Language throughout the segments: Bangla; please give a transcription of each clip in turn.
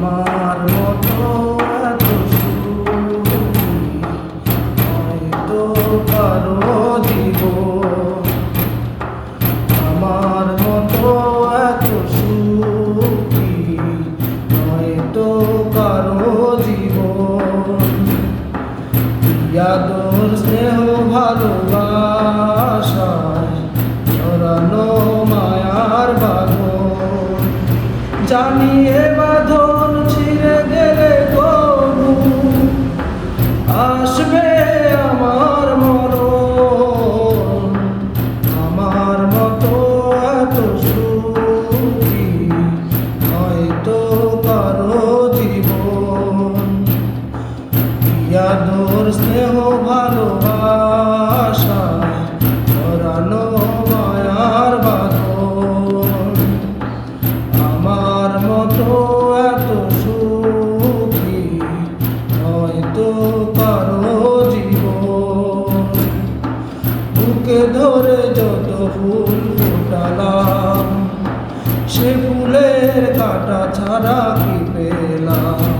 আমার মতো কারও আমার মতো এত সুখী হয়তো কারও জীবন। ইয়াদর স্নেহ ভালোবাসায় ছড়ানো মায়ার বাঁধন। জানিয়ে স্নেহ ভালোবাসা ছড়ানো মায়ার বাঁধন। আমার মতো এত সুখী হয়তো কারও জীবন। বুকে ধরে যত ফুল ফোটালাম, সে ফুলের কাটা ছাড়া কি পেলাম?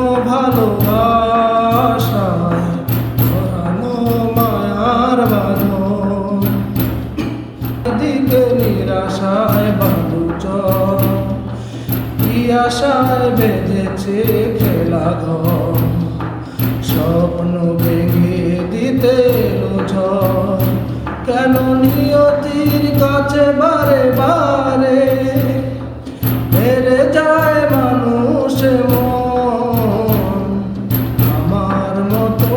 আশায় বেজেছে খেলা ঘর। স্বপ্ন ভেঙে দিতে ঝড়। কেন নিয়তির কাছে বারে বারে হেরে যায় মানুষ মন? আমার মতো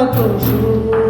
এত সুর